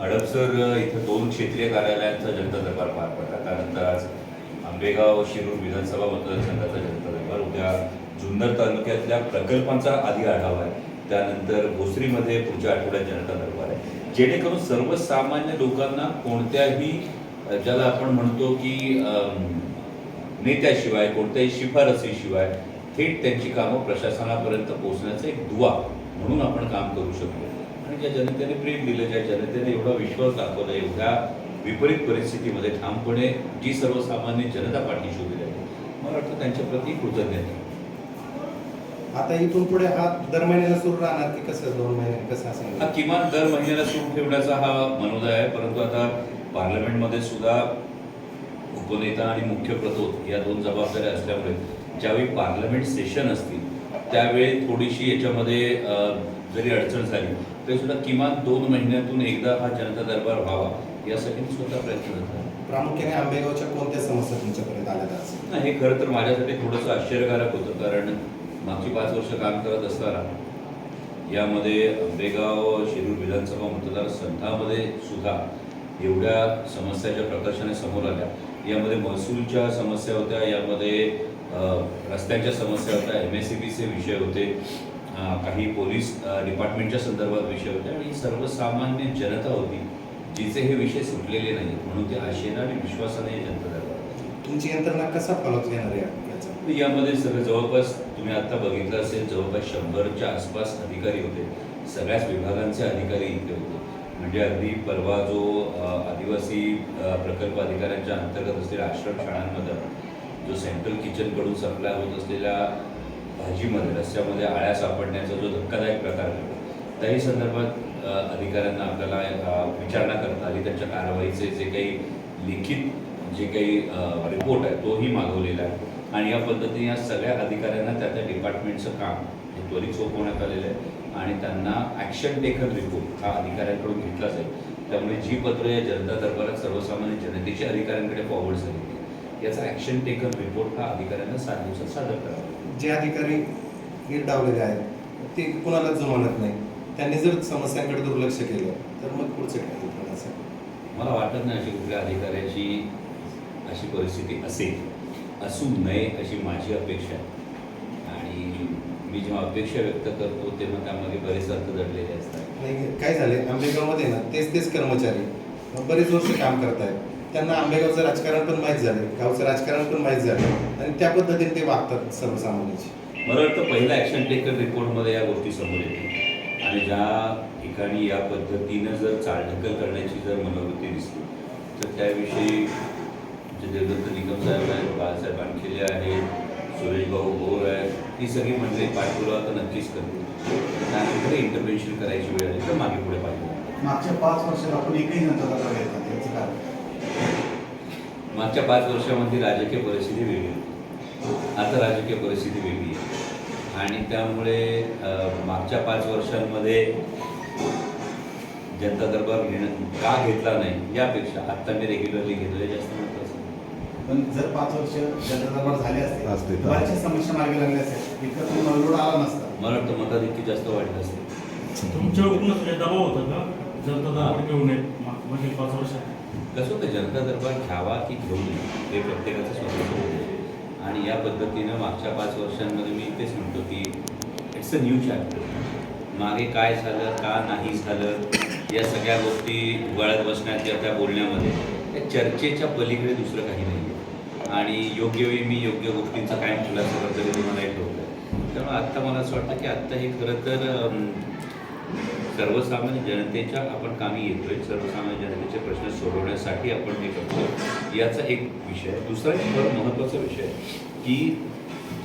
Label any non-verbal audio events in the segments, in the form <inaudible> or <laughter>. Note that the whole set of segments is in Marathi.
हडपसर इथं दोन क्षेत्रीय कार्यालयांचा जनता दरबार पार पडला. त्यानंतर आज आंबेगाव शिरूर विधानसभा मतदारसंघाचा जनता दरबार. उद्या जुन्नर तालुक्यातल्या प्रकल्पांचा आधी आढावा आहे. त्यानंतर भोसरीमध्ये पुढच्या आठवड्यात जनता दरबार आहे. जेणेकरून सर्वसामान्य लोकांना कोणत्याही ज्याला आपण म्हणतो की नेत्याशिवाय कोणत्याही शिफारसीशिवाय थेट त्यांची कामं प्रशासनापर्यंत पोहोचण्याचा एक दुवा म्हणून आपण काम करू शकतो. आणि ज्या जनतेने प्रेम दिलं ज्या जनतेने एवढा विश्वास दाखवला एवढ्या विपरीत परिस्थितीमध्ये ठामपणे जी सर्वसामान्य जनता पाठीशी उभी राहिली मला वाटतं त्यांच्याप्रती कृतज्ञता आहे. आता इथून पुढे हा दर महिन्याला सुरू राहणार की कसं दोन महिने कसं असेल हा किमान दर महिन्याला सुरू ठेवण्याचा हा मनोदय आहे परंतु आता पार्लमेंटमध्ये सुद्धा उपनेता आणि मुख्य प्रतोद या दोन जबाबदाऱ्या असल्यामुळे ज्यावेळी पार्लमेंट सेशन असतील त्यावेळी थोडीशी याच्यामध्ये जरी अडचण झाली तरी सुद्धा किमान दोन महिन्यातून एकदा हा जनता दरबार व्हावा यासाठी मी स्वतः प्रयत्न करत. प्रामुख्याने आंबेगावच्या कोणत्या समस्या तुमच्यापर्यंत आल्या नाही, हे खरं तर माझ्यासाठी थोडंसं आश्चर्यकारक होतं कारण मागची पाच वर्ष काम करत असताना यामध्ये आंबेगाव शिरूर विधानसभा मतदारसंघामध्ये सुद्धा एवढ्या समस्या ज्या प्रकर्षाने समोर आल्या. यामध्ये महसूलच्या समस्या होत्या यामध्ये रस्त्यांच्या समस्या होत्या एम एस सी बीचे विषय होते काही पोलीस डिपार्टमेंटच्या संदर्भात विषय होते आणि सर्वसामान्य जनता होती जिचे हे विषय सुटलेले नाही म्हणून ते आशेनं आणि विश्वासाने जनता दरबार. तुमची यंत्रणा कसा फॉलो घेणार आहे यामध्ये सगळं जवळपास तुम्ही आता बघितलं असेल जवळपास शंभरच्या आसपास अधिकारी होते. सगळ्याच विभागांचे अधिकारी इथे होते. म्हणजे अगदी परवा जो आदिवासी प्रकल्प अधिकाऱ्यांच्या अंतर्गत असलेल्या आश्रम शाळांमध्ये जो सेंट्रल किचनकडून सप्लाय होत असलेल्या भाजीमध्ये रस्त्यामध्ये आळ्या सापडण्याचा जो धक्कादायक प्रकार घडला त्याही संदर्भात अधिकाऱ्यांना आपल्याला विचारणा करता आली. त्यांच्या कारवाईचे जे काही लिखित जे काही रिपोर्ट आहे तोही मागवलेला आहे. आणि या पद्धतीने या सगळ्या अधिकाऱ्यांना त्या त्या डिपार्टमेंटचं काम हे त्वरित सोपवण्यात आलेलं आहे. आणि त्यांना ॲक्शन टेकन रिपोर्ट हा अधिकाऱ्यांकडून घेतला जाईल त्यामुळे जी पत्र या जनता दरबारात सर्वसामान्य जनतेच्या अधिकाऱ्यांकडे फॉरवर्ड झाली. याचा ॲक्शन टेकन रिपोर्ट हा अधिकाऱ्यांना सात दिवसात सादर करावा जे अधिकारी निर्डावलेले आहेत ते कुणाला जुमानत नाही. त्यांनी जर समस्यांकडे दुर्लक्ष केलं तर मग पुढचं काय असं? मला वाटत नाही अशी कुठल्या अधिकाऱ्याची अशी परिस्थिती असेल. असू नये अशी माझी अपेक्षा आहे. आणि मी जेव्हा अपेक्षा व्यक्त करतो तेव्हा त्यामध्ये बरेच अर्थ दडलेले असतात. नाही काय झाले आंबेगावमध्ये ना तेच तेच कर्मचारी बरेच वर्ष काम करत आहेत त्यांना आंबेगावचं राजकारण पण माहीत झालं गावचं राजकारण पण माहीत झालं आणि त्या पद्धतीने ते वागतात सर्वसामान्यांची. मला वाटतं पहिला ॲक्शन टेकन रिपोर्टमध्ये या गोष्टी समोर येतील. आणि ज्या ठिकाणी या पद्धतीनं जर चालढकल करण्याची जर मनोवृत्ती दिसली तर त्याविषयी जे देवदत्त निकम साहेब आहेत बाळासाहेब आणखिले आहेत सुरेश भाऊ भोर आहेत ही सगळी मंडळी पाठपुरावा तर नक्कीच करतील. त्यानंतर इंटरव्हेन्शन करायची वेळ आली तर मागे पुढे पाहिजे. मागच्या पाच वर्षात आपण एकही जनता दरबार घेतला नाही. याचं कारण मागच्या पाच वर्षामध्ये राजकीय परिस्थिती वेगळी होती. आता राजकीय परिस्थिती वेगळी आहे. आणि त्यामुळे मागच्या पाच वर्षांमध्ये जनता दरबार घेणं का घेतला नाही यापेक्षा आत्ता मी रेग्युलरली घेतोय जास्त महत्त्वाचं आहे. पण जर पाच वर्ष जनता दरबार झाले असते असते तर. बऱ्याचशा समस्या मार्गी लागल्या असत्या. इतका आला नसता. मला वाटतं मताधिक्य जास्त वाढलं असेल तुमच्याकडूनच काही दबाव होता का? जनता दरबार घेऊ नये मागील पाच वर्षात? कसं होतं जनता दरबार घ्यावा की घेऊ नये हे प्रत्येकाचं स्वतंत्र होतं. आणि या पद्धतीनं मागच्या पाच वर्षांमध्ये मी तेच म्हणतो की इट्स अ न्यू चॅप्टर मागे काय झालं का नाही झालं या सगळ्या गोष्टी उगाळत बसण्यात त्या बोलण्यामध्ये त्या चर्चेच्या पलीकडे दुसरं काही नाही. आहे आणि योग्य वेळी मी योग्य गोष्टींचा कायम खुलासा करतो तुम्हाला एक होतं त्यामुळे आत्ता मला असं वाटतं की आत्ता हे खरं तर सर्वसामान्य जनतेच्या आपण कामी येतोय सर्वसामान्य जनतेचे प्रश्न सोडवण्यासाठी आपण हे करतो याचा एक विषय. दुसरा एक फार महत्त्वाचा विषय की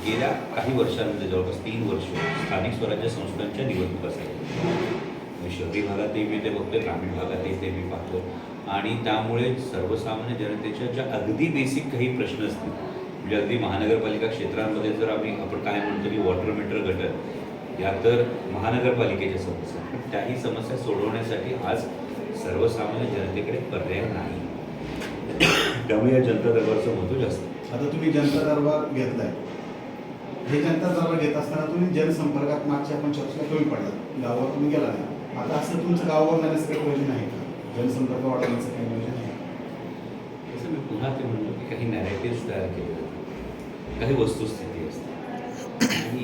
गेल्या काही वर्षांमध्ये जवळपास तीन वर्ष स्थानिक स्वराज्य संस्थांच्या निवडणुका झाल्या शहरी भागातही मी ते बघतोय ग्रामीण भागातही ते मी पाहतो आणि त्यामुळे सर्वसामान्य जनतेच्या ज्या अगदी बेसिक काही प्रश्न असतील म्हणजे अगदी महानगरपालिका क्षेत्रांमध्ये जर आम्ही आपण काय म्हणतो की वॉटर मीटर गटर या तर महानगरपालिकेच्या समस्या पण त्याही समस्या सोडवण्यासाठी आज सर्वसामान्य जनतेकडे पर्याय नाही. त्यामुळे या जनता दरबारचं महत्त्व जास्त. आता तुम्ही जनता दरबार घेतलाय. हे जनता दरबार घेत असताना तुम्ही जनसंपर्कात मागच्या आपण चर्चेला कमी पडला गावावर तुम्ही गेला नाही. आता असं तुमचं गावावर जाण्याचं काही प्रयोजन आहे का? जनसंपर्क वाढवण्याचं काही नियोजन आहे तसं मी पुन्हा ते म्हणतो की काही नॅरेटिव्ह तयार केले जातात. काही वस्तुस्थिती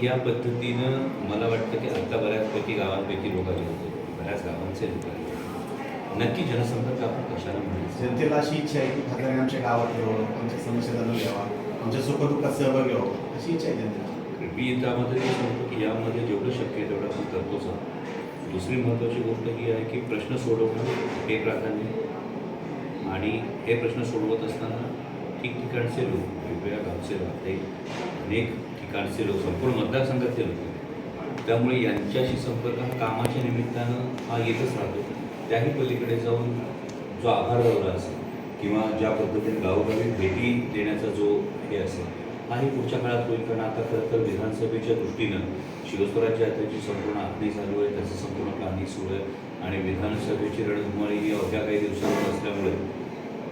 या पद्धतीनं मला वाटतं की आता बऱ्याचपैकी गावांपैकी लोक आले होते. बऱ्याच गावांचे लोक आले. नक्की जनसंपर्क आपण कशाला म्हणायचं? जनतेला अशी इच्छा आहे की खासदारांनी आमच्या गावात यावं आमच्या समस्या जाणून घ्यावा आमच्या सुखदुःखात सहभाग घ्यावा अशी इच्छा आहे जनतेची मी त्यामध्ये मी सांगतो की यामध्ये जेवढं शक्य आहे तेवढं आपण करतोच आहोत. दुसरी महत्त्वाची गोष्ट ही आहे की प्रश्न सोडवणं हे प्राधान्य आणि हे प्रश्न सोडवत असताना ठिकठिकाणचे लोक वेगवेगळ्या गावचे राहते अनेक ठिकाणचे लोक संपूर्ण मतदारसंघातले लोक त्यामुळे यांच्याशी संपर्क हा कामाच्या निमित्तानं हा येतच राहतो. त्याही पलीकडे जाऊन जो आभार दौरा असेल किंवा ज्या पद्धतीने गावोगावी भेटी देण्याचा जो हे असेल हाही पुढच्या काळात होईल. कारण आता खरं तर विधानसभेच्या दृष्टीनं शिवस्वराज्य यात्रेची संपूर्ण आखणी चालू आहे. त्याचं संपूर्ण प्लॅनिंग सुरू आहे. आणि विधानसभेची रणधुमाळी ही अवघ्या काही दिवसांवर असल्यामुळे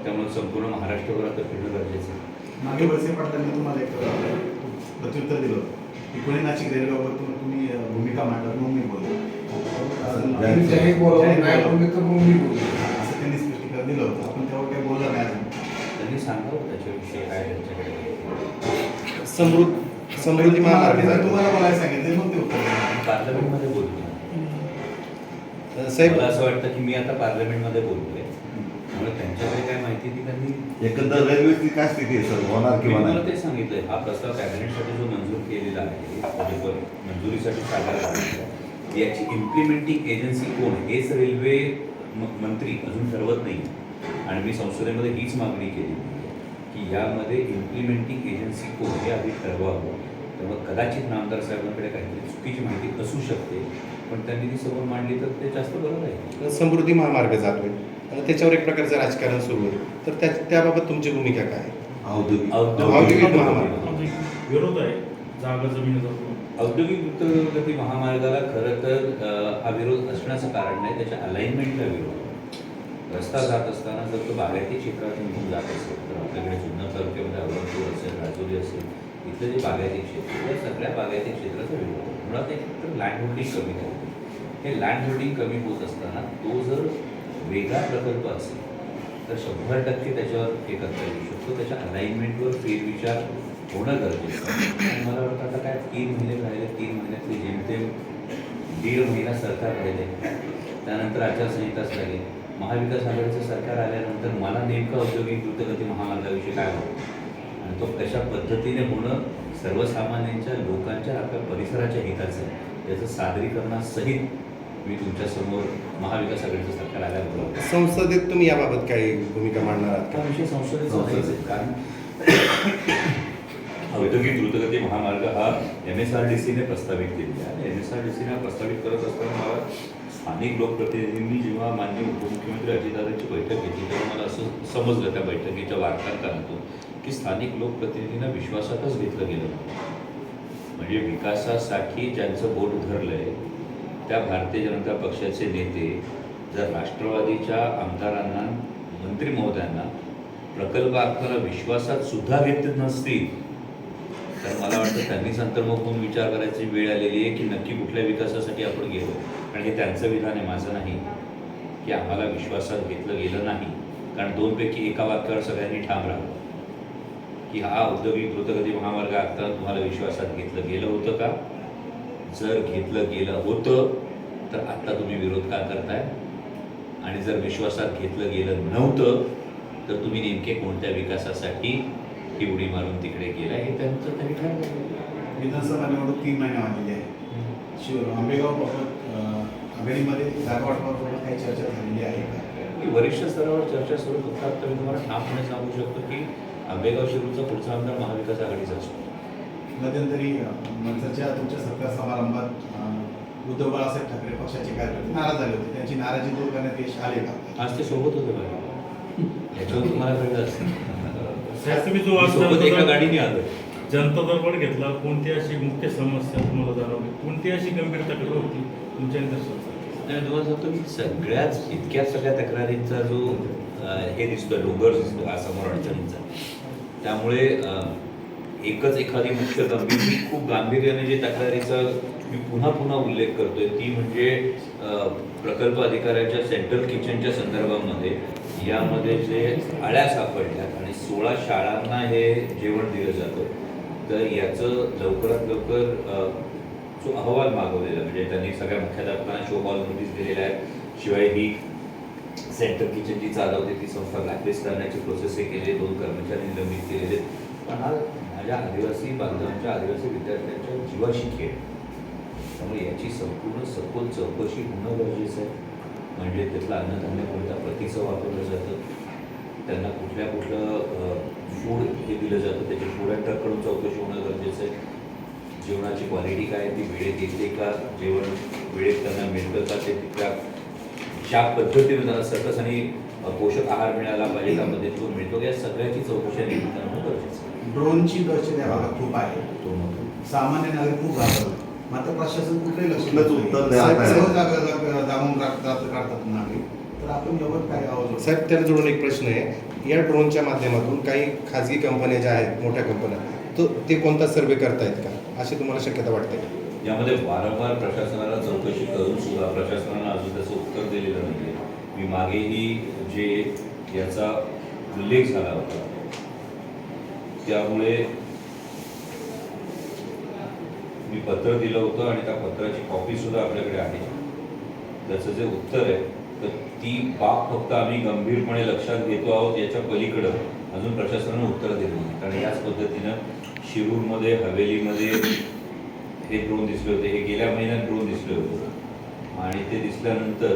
त्यामुळे संपूर्ण महाराष्ट्रभर आता फिरणं गरजेचं आहे मागे वळसे पाटलांनी तुम्हाला एक अं, प्रत्युत्तर दिलं होतं. की पुणे नाशिक रेल्वेवर तुम- तुम्ही भूमिका मांडलात मग मी बोललो. असं त्यांनी स्पष्टीकरण दिलं होतं. आपण त्यावर काही बोललं नाही अजून. त्यांनी सांगावं त्याच्याविषयी काय त्यांच्याकडे समृद्ध समृद्धी महामार्ग. तुम्हाला बोलायला सांगितलं मग ते उत्तर. पार्लमेंटमध्ये बोलतो साहेब मला असं वाटतं की मी आता पार्लमेंटमध्ये बोलतोय. त्यामुळे त्यांच्याकडे काय माहिती ती त्यांनी एकंदर रेल्वेची काय स्थिती आहे सर? होणार किंवा नाही ते सांगितलंय. हा प्रस्ताव कॅबिनेटसाठी जो मंजूर केलेला आहे म्हणजे ब- मंजुरीसाठी सादर आहे याची इम्प्लिमेंटिंग एजन्सी कोण हेच रेल्वे म- मंत्री अजून ठरवत नाही. आणि मी संसदेमध्ये हीच मागणी केली की यामध्ये इम्प्लिमेंटिंग एजन्सी कोण हे आधी ठरवावं. त्यामुळे कदाचित नामदार साहेबांकडे काहीतरी चुकीची माहिती असू शकते पण त्यांनी ती समोर मांडली तर ते जास्त बरं आहे समृद्धी महामार्ग जातोय. त्याच्यावर एक प्रकारचं राजकारण सुरू आहे तर त्या त्याबाबत तुमची भूमिका काय आहे? औद्योगिक औद्योगिक महामार्ग. विरोध आहे जागा जमिनीचा औद्योगिक द्रुतगती महामार्गाला खरं तर हा विरोध असण्याचं कारण नाही त्याच्या अलाइनमेंटला विरोध. रस्ता जात असताना जर तो बागायती क्षेत्रातून निघून जात असेल तर आपल्याकडे जुन्नर तालुक्यामध्ये अवलंबूर असेल राजोरी असेल इथलं जे बागायती क्षेत्र या सगळ्या बागायती क्षेत्राचा विरोध आहे मुळात एक तर लँड होल्डिंग कमी होते हे लँड होल्डिंग कमी होत असताना तो जर वेगळा प्रकल्प असेल तर शंभर टक्के त्याच्यावर हे करता येऊ शकतो. त्याच्या अलाइनमेंटवर फेरविचार होणं गरजेचं आहे. आणि मला वाटतं आता काय तीन महिने राहिले तीन महिन्यातली जेमतेम दीड महिना सरकार राहिले. त्यानंतर आचारसंहिताच लागेल. महाविकास आघाडीचं सरकार आल्यानंतर मला नेमकं औद्योगिक द्रुतगती महामार्गाविषयी काय हवं आणि तो कशा पद्धतीने होणं सर्वसामान्यांच्या लोकांच्या आपल्या परिसराच्या हिताचं आहे. याचं सादरीकरणासहित मी तुमच्यासमोर महाविकास आघाडीचं सरकार आल्यावर संसदेत तुम्ही याबाबत काही भूमिका मांडणार आहात का? विषय नाहीच आहे कारण <coughs> औद्योगिक द्रुतगती महामार्ग हा एम एस आर डी सीने प्रस्तावित केलेला आहे. एम एस आर डी सीने प्रस्तावित करत असताना मला स्थानिक लोकप्रतिनिधींनी जेव्हा माननीय उपमुख्यमंत्री अजितदादांची बैठक घेतली तेव्हा मला असं समजलं त्या बैठकीच्या वार्तांकनातून की स्थानिक लोकप्रतिनिधींना विश्वासातच घेतलं गेलं नव्हतं. म्हणजे विकासासाठी ज्यांचं बोट धरलंय त्या भारतीय जनता पक्षाचे नेते जर राष्ट्रवादीच्या आमदारांना मंत्री महोदयांना प्रकल्प आखताना विश्वासात सुद्धा घेत नसतील तर मला वाटतं त्यांनीच अंतर्मुख होऊन विचार करायची वेळ आलेली आहे की नक्की कुठल्या विकासासाठी आपण गेलो. कारण हे त्यांचं विधान आहे माझं नाही की आम्हाला विश्वासात घेतलं गेलं नाही. कारण दोनपैकी एका वाक्यावर सगळ्यांनी ठाम राहावं. की हा औद्योगिक द्रुतगती महामार्ग आखताना तुम्हाला विश्वासात घेतलं गेलं होतं का? जर घेतलं गेलं होतं तर आत्ता तुम्ही विरोध का करताय? आणि जर विश्वासात घेतलं गेलं नव्हतं तर तुम्ही नेमके कोणत्या विकासासाठी ही उडी मारून तिकडे गेलाय हे त्यांचं तरी ठरवलं विधानसभा निवडणूक तीन महिने आलेली आहे. शिव आंबेगाव आघाडीमध्ये जागा वाटपाबाबत काही चर्चा झालेली आहे का? की वरिष्ठ स्तरावर चर्चा सुरू होतात तर मी तुम्हाला ठामपणे सांगू शकतो की आंबेगाव शिरूरचा पुढचा आमदार महाविकास आघाडीचा असतो. मध्यंतरी अं, मनसेच्या तुमच्या सत्कार समारंभात उद्धव बाळासाहेब ठाकरे पक्षाचे कार्यकर्ते नाराज झाले होते. त्यांची नाराजी दूर करण्यात यश आले का? आज ते सोबत होते बघा याच्यावर तुम्हाला कळलं असेल. साहेब, तुम्ही जो आज सोबत एका जनता- गाडीने आलो जनता दरबार घेतला कोणती अशी मुख्य समस्या तुम्हाला जाणवली? कोणती अशी गंभीर तक्रार होती तुमच्या आणि तुम्हाला सांगतो की सगळ्याच इतक्या सगळ्या तक्रारींचा जो हे दिसतोय डोंगर दिसतो हा समोर अडचणींचा. त्यामुळे एकच एखादी मुख्य गंभीर खूप गांभीर्याने जे तक्रारीचा मी पुन्हा पुन्हा उल्लेख करतोय ती म्हणजे प्रकल्प अधिकाऱ्याच्या सेंट्रल किचनच्या संदर्भामध्ये. यामध्ये जे आळ्या सापडल्यात आणि सोळा शाळांना हे जेवण दिलं जातं. तर याचं लवकरात लवकर जो अहवाल मागवलेला म्हणजे त्यांनी सगळ्या मुख्याध्यापकांना शो हॉल नोटीस दिलेल्या आहेत शिवाय ही सेंट्रल किचन जी चालवते ती संस्था ब्लॅकलिस्ट करण्याची प्रोसेस हे केली दोन कर्मचारी निलंबित केलेले आहेत. पण हा माझ्या आदिवासी बांधवांच्या आदिवासी विद्यार्थ्यांच्या जीवाशी खेळ. त्यामुळे याची संपूर्ण सखोल चौकशी होणं गरजेचं आहे. म्हणजे त्यातलं अन्नधान्य कोणत्या प्रतीचं वापरलं जातं? त्यांना कुठल्या कुठलं फूड हे दिलं जातं? त्याची फूड अँड चौकशी होणं गरजेचं आहे. जेवणाची क्वालिटी काय ती वेळेत येते का? जेवण वेळेत त्यांना मिळतं का? ते त्या ज्या पद्धतीनं त्यांना सकस आणि पोषक आहार मिळाला पाहिजे त्या पद्धतीतून मिळतो. या सगळ्याची चौकशी आणि निमित्तानं गरजेचं आहे. ड्रोनची दहशत या भागात खूप आहे. तो महत्त्व. सामान्य नागरिक खूप घाबरले मात्र प्रशासन कुठलंही लक्ष उत्तर दाबून काढतात नागरिक. तर आपण काय आवाज साहेब त्याला जोडून एक प्रश्न आहे. या ड्रोनच्या माध्यमातून काही खाजगी कंपन्या ज्या आहेत मोठ्या कंपन्या तो ते कोणता सर्वे करतायत का? अशी तुम्हाला शक्यता वाटते का? यामध्ये वारंवार प्रशासनाला चौकशी करून सुद्धा प्रशासनानं अजून त्याचं उत्तर दिलेलं नाही मी मागेही जे याचा उल्लेख झाला होता. त्यामुळे मी पत्र दिलं होतं आणि त्या पत्राची कॉपी सुद्धा आपल्याकडे आहे. त्याचं जे उत्तर आहे तर ती बाब फक्त आम्ही गंभीरपणे लक्षात घेतो आहोत याच्या पलीकडं अजून प्रशासनानं उत्तर दिलं नाही. कारण याच पद्धतीनं शिरूरमध्ये हवेलीमध्ये हे ड्रोन दिसले होते. हे गेल्या महिन्यात ड्रोन दिसले होते. आणि ते दिसल्यानंतर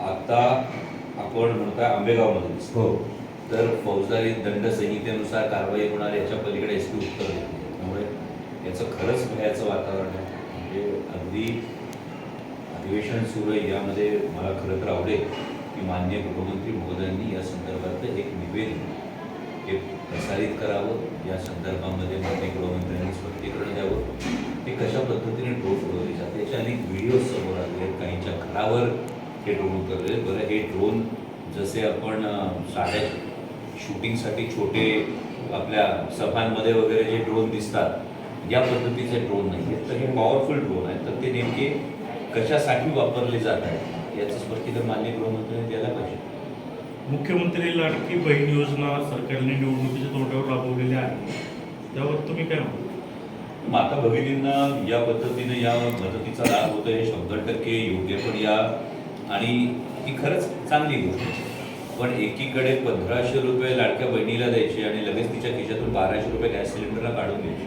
आता आपण म्हणताय आंबेगावमध्ये दिसतो. हो. तर फौजदारी दंड संहितेनुसार कारवाई होणार याच्या पलीकडे एस पी उत्तर देत नाही. त्यामुळे याचं खरंच भयाचं वातावरण आहे. म्हणजे अगदी अधिवेशन सुरू आहे. यामध्ये मला खरं तर आवडेल की मान्य गृहमंत्री महोदयांनी या संदर्भातलं एक निवेदन हे प्रसारित करावं. या संदर्भामध्ये मान्य गृहमंत्र्यांनी स्पष्टीकरण द्यावं. हे कशा पद्धतीने ड्रोन उडवले जाते याचे अनेक व्हिडिओ समोर आले काहींच्या घरावर हे ड्रोन उतरले. बरं हे ड्रोन जसे आपण साध्या शूटिंगसाठी छोटे आपल्या सफांमध्ये वगैरे जे ड्रोन दिसतात या पद्धतीचे ड्रोन नाही आहेत. तर हे पॉवरफुल ड्रोन आहेत. तर ते नेमके कशासाठी वापरले जात आहेत याचं स्पष्टीकरण मान्य गृहमंत्र्यांनी द्यायला पाहिजे. मुख्यमंत्री लाडकी बहीण योजना सरकारने निवडणुकीच्या तोंडावर राबवलेली आहे. त्यावर तुम्ही काय म्हणता? माता भगिनींना या पद्धतीने या मदतीचा लाभ होतो हे शंभर टक्के योग्य पण या आणि ती खरंच चांगली गोष्ट पण एकीकडे पंधराशे रुपये लाडक्या बहिणीला द्यायचे आणि लगेच तिच्या खिशातून बाराशे रुपये गॅस सिलेंडरला काढून द्यायचे.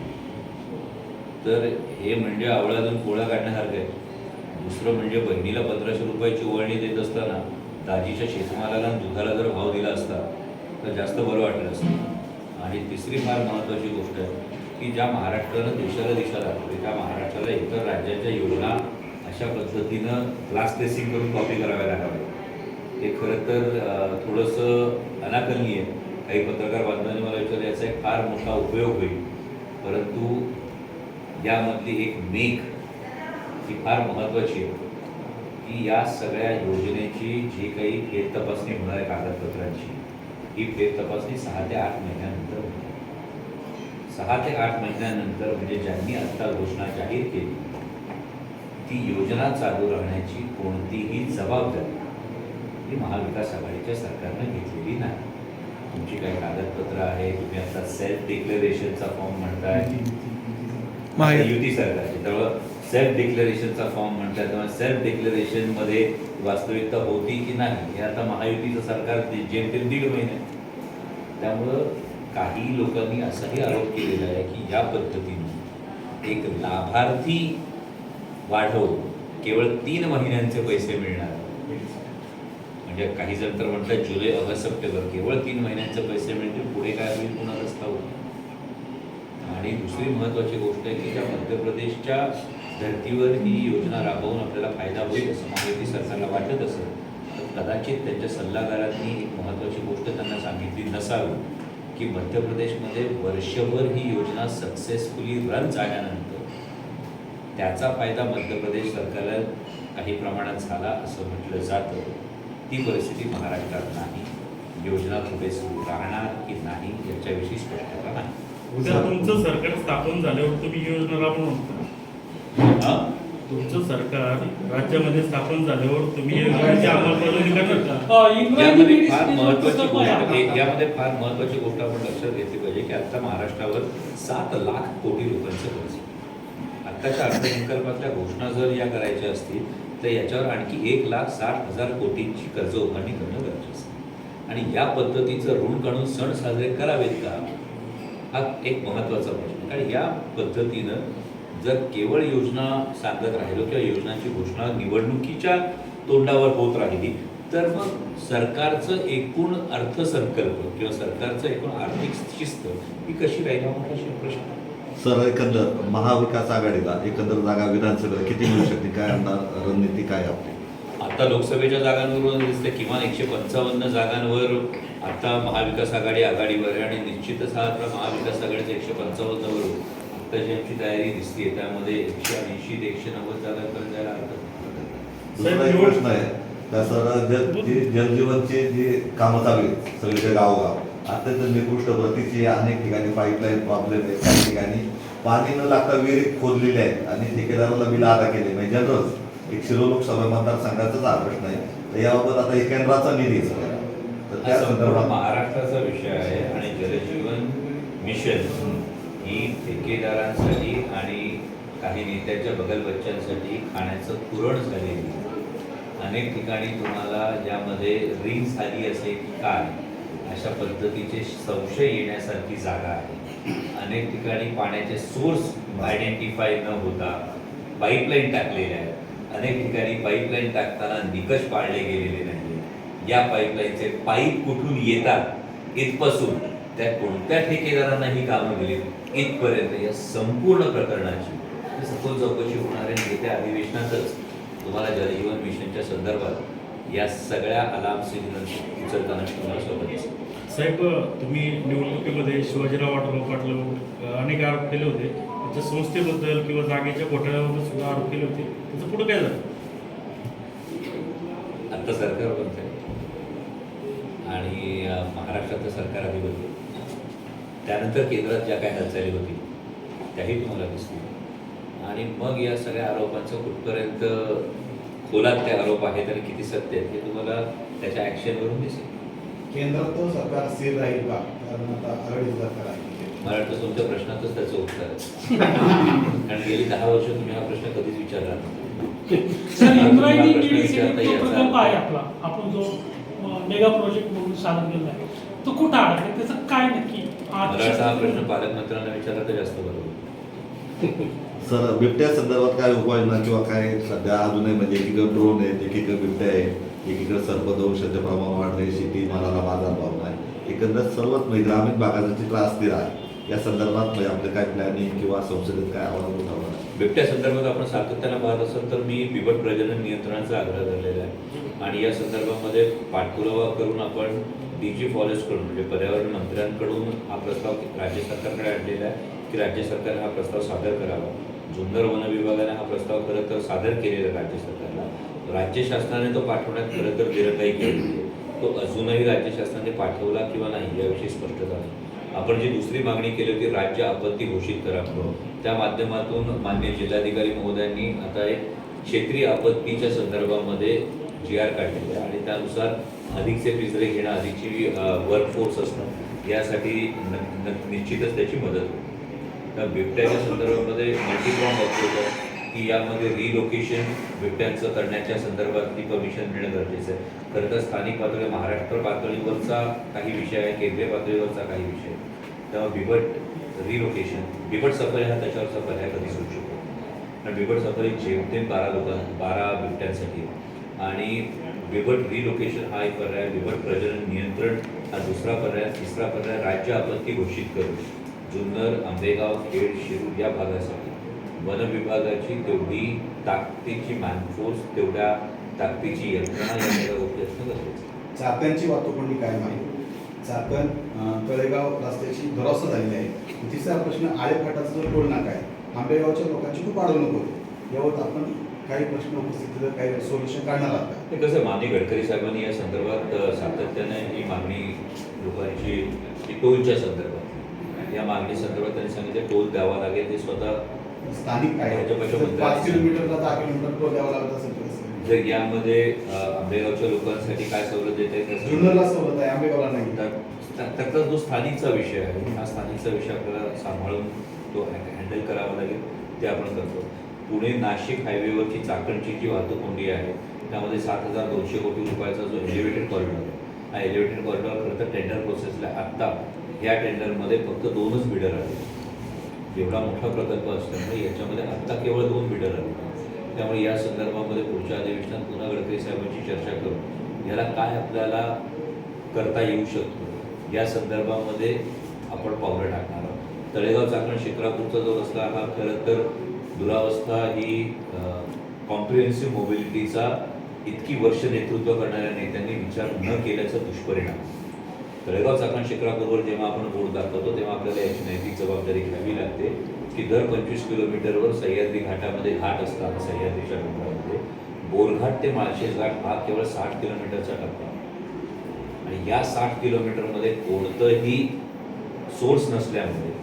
तर हे म्हणजे आवळातून पोळा काढण्यासारखं आहे. दुसरं म्हणजे बहिणीला पंधराशे रुपयाची ओवाळणी देत असताना दाजीच्या शेतमालाला आणि दुधाला जर भाव दिला असता तर जास्त बरं वाटलं असतं. आणि तिसरी फार महत्त्वाची गोष्ट आहे की ज्या महाराष्ट्रानं देशाला दिशा लागते त्या महाराष्ट्राला इतर राज्याच्या योजना अशा पद्धतीनं क्लास टेस्टिंग करून कॉपी कराव्या लागाव्या हे खरं तर थोडंसं अनाकलनीय काही पत्रकार बांधवांनी मला विचारलं याचा एक फार मोठा उपयोग होईल. परंतु यामधली एक मेघ ही फार महत्त्वाची आहे. की या सगळ्या योजनेची जी काही फेर तपासणी होणार आहे कागदपत्रांची ही फेर तपासणी सहा ते आठ महिन्यानंतर होणार सहा ते आठ महिन्यानंतर म्हणजे ज्यांनी आत्ता घोषणा जाहीर केली ती योजना चालू राहण्याची कोणतीही जबाबदारी ही महाविकास आघाडीच्या सरकारनं घेतलेली नाही. तुमची काही कागदपत्र आहे तुम्ही आता सेल्फ डिक्लेरेशनचा फॉर्म म्हणताय. युती सरकारची. त्यामुळं सेल्फ डिक्लेरेशनचा फॉर्म म्हणतात तेव्हा सेल्फ डिक्लेरेशनमध्ये वास्तविकता होती की नाही हे आता महायुतीचं सरकार जेमतेम दीड महिने. त्यामुळं काही लोकांनी असाही आरोप केलेला आहे की या पद्धतीने एक लाभार्थी वाढव केवळ तीन महिन्यांचे पैसे मिळणार. म्हणजे काही जण तर म्हणतात जुलै ऑगस्ट सप्टेंबर केवळ तीन महिन्यांचे पैसे मिळतील पुढे काय होईल पुन्हा रस्ता होईल आणि दुसरी महत्त्वाची गोष्ट आहे की त्या मध्य प्रदेशच्या धर्तीवर ही योजना राबवून आपल्याला फायदा होईल असं माहिती सरकारला वाटत असेल. तर कदाचित त्यांच्या सल्लागारांनी एक महत्त्वाची गोष्ट त्यांना सांगितली नसावी की मध्य प्रदेशमध्ये वर्षभर ही योजना सक्सेसफुली रन झाल्यानंतर त्याचा फायदा मध्य प्रदेश सरकारला काही प्रमाणात झाला असं म्हटलं जातं ती परिस्थिती महाराष्ट्रात नाही योजना पुढे सुरू राहणार की नाही याच्याविषयी स्पष्टता नाही उद्या तुमचं सरकार स्थापन झाल्यावर तुम्ही ही योजना राबवणार? तुमचं सरकार राज्यामध्ये स्थापन झाल्यावर तुम्ही अंमलबजावणी करणार का यामध्ये फार महत्वाची गोष्ट. यामध्ये फार महत्वाची गोष्ट आपण लक्षात घेतली पाहिजे की आता महाराष्ट्रावर सात लाख कोटी रुपयांचं कर्ज. आत्ताच्या अर्थसंकल्पातल्या घोषणा जर या करायच्या असतील तर याच्यावर आणखी एक लाख साठ हजार कोटींची कर्ज उभारणी करणं गरजेचं असतं आणि या पद्धतीचं ऋण काढून सण साजरे करावेत का? हा एक महत्त्वाचा प्रश्न. कारण या पद्धतीनं जर केवळ योजना सांगत राहिलो किंवा योजनांची घोषणा निवडणुकीच्या तोंडावर होत राहिली तर मग सरकारचं एकूण अर्थसंकल्प किंवा सरकारचं एकूण आर्थिक शिस्त ही कशी राहिला मोठा प्रश्न आहे. सर एकंदर महाविकास आघाडीला एकंदर जागा विधानसभेला किती मिळू शकते? काय अंदाज रणनीती काय आपली? आता लोकसभेच्या जागांवरून दिसते किमान एकशे पंचावन्न जागांवर आता महाविकास आघाडी आघाडीवर आहे आणि निश्चितच हा आता महाविकास आघाडीचा एकशे पंचावन्नवर आत्ताची आमची तयारी दिसते त्यामध्ये एकशे ऐंशी ते एकशे नव्वद जागांपर्यंत जायला हरकत. दुसरा एक प्रश्न आहे. का सर जल जी जलजीवनची जी कामं चालू आहेत सगळीकडे गावोगाव अत्यंत निकृष्ट प्रतीची अनेक ठिकाणी पाईपलाईन प्रॉब्लेम आहेत काही ठिकाणी पाणी न लागता विहिरीत खोदलेले आहेत आणि ठेकेदाराला बिल अदा केले म्हणजे जनरल एक शिरो लोकसभा मतदारसंघाचाच हा प्रश्न आहे तर याबाबत आता एक केंद्राचा निधी आहे सगळा. तर त्या हा संदर्भात महाराष्ट्राचा विषय आहे आणि जलजीवन मिशन ही ठेकेदारांसाठी आणि काही नेत्यांच्या बगलबच्च्यांसाठी खाण्याचं पुरण झालेली. अनेक ठिकाणी तुम्हाला यामध्ये रिंग झाली असेल की काय अशा पद्धतीचे संशय येण्यासारखी जागा आहे. अनेक ठिकाणी पाण्याचे सोर्स आयडेंटिफाय न होता पाईपलाईन टाकलेल्या आहेत. अनेक ठिकाणी पाईपलाईन टाकताना निकष पाळले गेलेले नाही या पाईपलाईनचे पाईप कुठून येतात? इथपासून त्या कोणत्या ठेकेदारांना ही कामं दिली? इथपर्यंत या संपूर्ण प्रकरणाची. सखोल चौकशी होणार आहे. येत्या अधिवेशनातच तुम्हाला जलजीवन मिशनच्या संदर्भात या सगळ्या अलार्म सिग्नल उचलताना तुम्हाला सोबत दिसेल साहेब तुम्ही निवडणुकीमध्ये शिवाजीराव आढळराव पाटील अनेक आरोप केले होते. त्याच्या संस्थेबद्दल किंवा जागेच्या घोटाळ्याबद्दल सुद्धा आरोप केले होते. त्याचं पुढे काय झालं? आता सरकार बनतंय. आणि अ, महाराष्ट्राचं सरकार आधी बनलं त्यानंतर केंद्रात ज्या काही हालचाली होती त्याही तुम्हाला दिसतील. आणि मग या सगळ्या आरोपांचं कुठपर्यंत खोलात ते आरोप आहेत आणि किती सत्य आहेत हे तुम्हाला त्याच्या ॲक्शनवरून दिसेल. केंद्रात तो सरकार स्थिर राहील का? कारण आता आघाडीचं सरकार आहे. मला वाटतं तुमच्या प्रश्नातच त्याचं उत्तर आहे. कारण गेली दहा वर्ष तुम्ही हा प्रश्न कधीच विचारला हा आपण जो मेगा प्रोजेक्ट म्हणून सादर केला आहे तो कुठं अडकला त्याचं काय नक्की? मला वाटतं हा प्रश्न पालकमंत्र्यांना विचारला तर जास्त बरोबर. सर बिबट्या संदर्भात काय उपाययोजना किंवा काय सध्या अजूनही म्हणजे एकीकडे ड्रोन आहेत एकीकडे बिबट्या आहे एकीकडे सर्पदंशाचे प्रमाण वाढले शेती मालाला बाजारभाव नाही. एकंदर सर्वच म्हणजे ग्रामीण भागाचा चित्र दिला आहे या संदर्भात म्हणजे आपलं काय प्लॅनिंग किंवा संसदेत काय आव्हान उठावं आहे बिबट्या संदर्भात आपण सातत्यानं पाहत असाल तर मी बिबट प्रजनन नियंत्रणाचा आग्रह धरलेला आहे. आणि या संदर्भामध्ये पाठपुरावा करून आपण डी जी फॉरेस्टकडून म्हणजे पर्यावरण मंत्र्यांकडून हा प्रस्ताव राज्य सरकारकडे आणलेला आहे की राज्य सरकारने हा प्रस्ताव सादर करावा. जुन्नर वन विभागाने हा प्रस्ताव खरं तर सादर केलेला राज्य सरकारला. राज्य शासनाने तो पाठवण्यात खरं तर दिरंगाई केलेली तो अजूनही राज्य शासनाने पाठवला किंवा नाही याविषयी स्पष्टता नाही. आपण जी दुसरी मागणी केली होती राज्य आपत्ती घोषित करा त्या माध्यमातून मान्य जिल्हाधिकारी महोदयांनी आता एक क्षेत्रीय आपत्तीच्या संदर्भामध्ये जी आर काढलेली आहे. आणि त्यानुसार अधिकचे पिजरे घेणं अधिकची वर्कफोर्स असणं यासाठी न- निश्चितच त्याची मदत होईल. तर बिबट्याच्या संदर्भामध्ये मल्टीप्रॉम अप्रोच की यामध्ये रिलोकेशन बिबट्यांचं करण्याच्या संदर्भातली परमिशन मिळणं गरजेचं आहे. खरं तर स्थानिक पातळी महाराष्ट्र पातळीवरचा काही विषय आहे केंद्रीय पातळीवरचा काही विषय आहे. तेव्हा बिबट रिलोकेशन बिबट सफारी हा त्याच्यावरचा पर्याय कधी सुरू शकतो. कारण बिबट सफरी जेमतेम बारा लोकां बारा बिबट्यांसाठी. आणि बिबट रिलोकेशन हा एक पर्याय बिबट प्रजनन नियंत्रण हा दुसरा पर्याय. तिसरा पर्याय राज्य आपत्ती घोषित करू जुन्नर आंबेगाव खेड शिरूर या भागासाठी वन विभागाची तेवढी ताकदीची मॅनफोर्स तेवढ्या ताकदीची यंत्रणा या गोष्टी असणं गरजेचं आहे. चाकणची वाहतूक कायम आहे? चाकण तळेगाव रस्त्याची दुरावस्था झालेली आहे. तिसरा प्रश्न आळेफाटाचा जो टोल नाका आहे? आंबेगावच्या लोकांची खूप अडवणूक होते. यावर आपण काही प्रश्न उपस्थित केले, काही सोल्युशन काढणार आहात. कसं माननीय गडकरी साहेबांनी या संदर्भात सातत्याने ही मागणी लोकांची टोलच्या संदर्भात या मागणी संदर्भात त्यांनी सांगितलं टोल द्यावा लागेल ते स्वतः स्थानिक पाच किलोमीटरला दहा किलोमीटर टोल द्यावा लागत असेल? जर यामध्ये आंबेगावच्या लोकांसाठी काय सवलत देत आहे जुन्नरला सवलत आहे आंबेगावला नाही. तर त्या- त्याचा जो स्थानिकचा विषय आहे हा स्थानिकचा विषय आपल्याला सांभाळून तो हँडल करावा लागेल ते आपण करतो. पुणे नाशिक हायवेवरची चाकणची जी वाहतूक कोंडी आहे त्यामध्ये सात हजार दोनशे कोटी रुपयाचा जो एलिव्हेटेड कॉरिडॉर आहे हा एलिव्हेटेड कॉरिडॉर खरं तर टेंडर प्रोसेसला आत्ता या टेंडरमध्ये फक्त दोनच बिडर आले. एवढा मोठा प्रकल्प असल्यामुळे याच्यामध्ये आत्ता केवळ दोन बिडर आले. त्यामुळे या संदर्भामध्ये पुढच्या अधिवेशनात पुन्हा गडकरी साहेबांची चर्चा करू. याला काय आपल्याला करता येऊ शकतो? या संदर्भामध्ये आपण पावलं टाकणार आहोत. तळेगाव चाकण शिक्रापूरचा जो रस्ता हा खरं तर दुरावस्था ही कॉम्प्रिहेन्सिव्ह मोबिलिटीचा इतकी वर्ष नेतृत्व करणाऱ्या नेत्यांनी विचार न केल्याचा दुष्परिणाम. तळेगाव चाकण शिक्रापूरवर जेव्हा आपण बोर्ड दाखवतो तेव्हा आपल्याला याची नैतिक जबाबदारी घ्यावी लागते की दर पंचवीस किलोमीटरवर सह्याद्री घाटामध्ये घाट असताना सह्याद्रीच्या डोंगरामध्ये. बोरघाट ते माळशेज घाट हा केवळ साठ किलोमीटरचा टप्पा आणि या साठ किलोमीटरमध्ये कोणतंही सोर्स नसल्यामुळे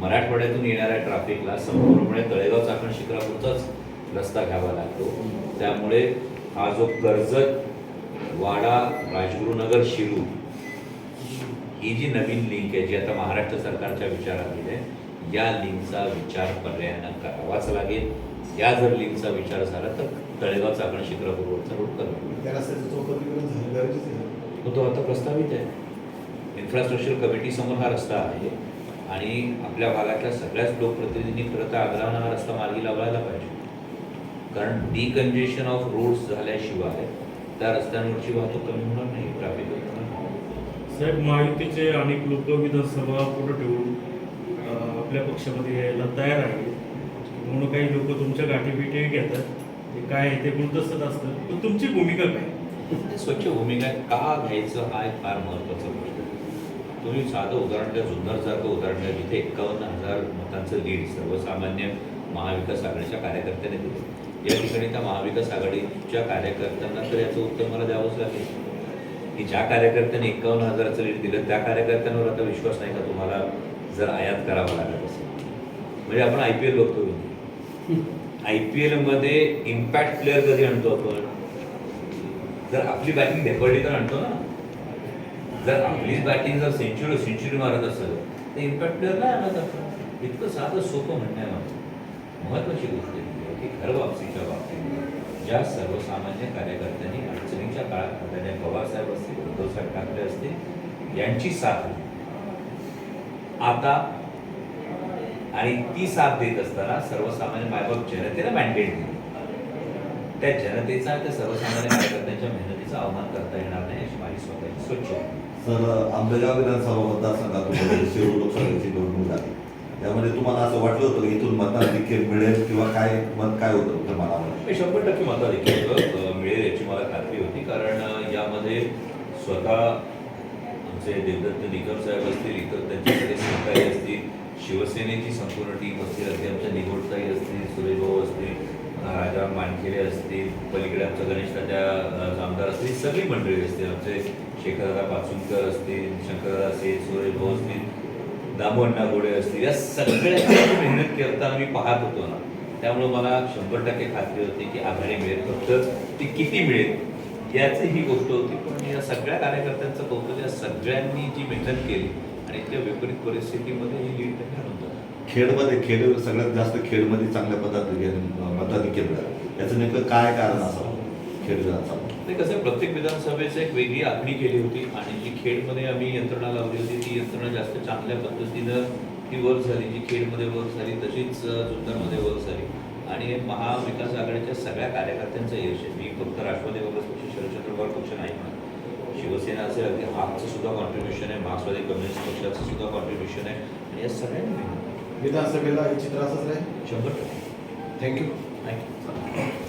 मराठवाड्यातून येणाऱ्या ट्रॅफिकला संपूर्णपणे तळेगाव चाकण शिक्रापूरचाच रस्ता घ्यावा लागतो. त्यामुळे हा जो कर्जत वाडा राजगुरुनगर शिरूर ही जी नवीन लिंक आहे जी आता महाराष्ट्र सरकारच्या विचारात आहे या लिंकचा विचार पर्यायानं करावाच लागेल. या जर लिंकचा विचार झाला तर तळेगाव चाकण झालं गरजेचं आहे. तो आता प्रस्तावित आहे. इन्फ्रास्ट्रक्चर कमिटीसमोर हा रस्ता आहे आणि आपल्या भागातल्या सगळ्याच लोकप्रतिनिधींनी खरं तर आग्रहानं हा रस्ता मार्गी लावायला पाहिजे. कारण डिकंजेशन ऑफ रोड्स झाल्याशिवाय त्या रस्त्यांवरची वाहतूक कमी होणार नाही ट्रॅफिक साहेब महायुतीचे अनेक लोक विधानसभा पुढे ठेवून आपल्या पक्षामध्ये यायला तयार आहे म्हणून काही लोक तुमच्या गाठीबिटी घेतात. ते काय आहे ते गुणदस्त असतं. पण तुमची भूमिका काय? स्वच्छ भूमिका का घ्यायचं हा एक फार महत्त्वाचा प्रश्न तुम्ही साधं उदाहरण द्या जुन्नरसारखं उदाहरण द्या जिथे एक्कावन्न हजार मतांचं लीड सर्वसामान्य महाविकास आघाडीच्या कार्यकर्त्याने दिलं. या ठिकाणी त्या महाविकास आघाडीच्या कार्यकर्त्यांना तर याचं उत्तर मला द्यावंच लागेल. की ज्या कार्यकर्त्यांनी एकावन्न हजाराचं रेट दिलं त्या कार्यकर्त्यांवर आता विश्वास नाही का तुम्हाला जर आयात करावा लागत असेल? म्हणजे आपण आय पी एल बघतो आय पी एलमध्ये इम्पॅक्ट प्लेअर कधी आणतो आपण? जर आपली बॅटिंग ढेपळली तर आणतो ना? जर आपलीच बॅटिंग जर सेंचुरी सेंचुरी मारत असेल तर इम्पॅक्ट प्लेअर नाही आणत आपण. इतकं साधं सोपं म्हणणं आहे माझं महत्त्वाची गोष्ट आहे की घर वापसीच्या बाबतीत ज्या सर्वसामान्य कार्यकर्त्यांनी अडचणीच्या काळात आदरणीय पवार साहेब असतील उद्धवसाहेब ठाकरे असतील यांची साथ आता आणि ती साथ देत असताना सर्वसामान्य मायबाप जनतेला मॅन्डेट दिली. त्या जनतेचा त्या सर्वसामान्य कार्यकर्त्यांच्या मेहनतीचा अवमान करता येणार नाही अशी माझी स्वतःची स्वच्छ. सर आंबेगाव विधानसभा मतदारसंघातून शिरूर लोकसभेची निवडणूक झाली. त्यामध्ये तुम्हाला असं वाटलं होतं इथून मतदान देखील मिळेल किंवा काय मत काय होतं तुमच्या मनामध्ये? शंभर टक्के मताधिक्य अ, यामध्ये स्वतः आमचे देवदत्त निकम साहेब असतील इतर त्यांच्याकडे सहकारी असतील शिवसेनेची संपूर्ण टीम असतील अगदी आमच्या निगोडताई असतील सुरेश भाऊ असतील राजा मानखेडे असतील पलीकडे आमचा गणेश राजा अ, असतील सगळी मंडळी असतील आमचे शेखरदादा पाचुंकर असतील शंकरदादा असेल सुरेश भाऊ असतील दामोअण्णा गोडे असतील या सगळ्यांची मेहनत करताना मी पाहत होतो ना. त्यामुळे मला शंभर टक्के खात्री होती की आघाडी मिळेल फक्त ती किती मिळेल याची ही गोष्ट होती पण या सगळ्या कार्यकर्त्यांचं कौतुक या सगळ्यांनी जी मेहनत केली आणि त्या विपरीत परिस्थितीमध्ये ही लीड त्यांनी आणून दिली. खेडमध्ये खेड सगळ्यात जास्त खेडमध्ये चांगल्या पद्धतीने मताधिक्य मिळालं याचं नेमकं काय कारण असावं विधानसभा ते कसं प्रत्येक विधानसभेचं एक वेगळी आखणी केली होती आणि जी खेडमध्ये आम्ही यंत्रणा लावली होती ती यंत्रणा जास्त चांगल्या पद्धतीनं ती वर्क झाली. जी खेडमध्ये वर्क झाली तशीच जुन्नरमध्ये वर्क झाली. आणि महाविकास आघाडीच्या सगळ्या कार्यकर्त्यांचं यश आहे. मी फक्त राष्ट्रवादी काँग्रेस पवार पक्ष नाही. म्हणत शिवसेना असेल अगदी आपचं सुद्धा कॉन्ट्रीब्युशन आहे. मार्क्सवादी कम्युनिस्ट पक्षाचं सुद्धा कॉन्ट्रीब्युशन आहे. आणि या सगळ्यांनी विधानसभेला हे चित्र असंच राहील? शंभर टक्के. Thank you thank you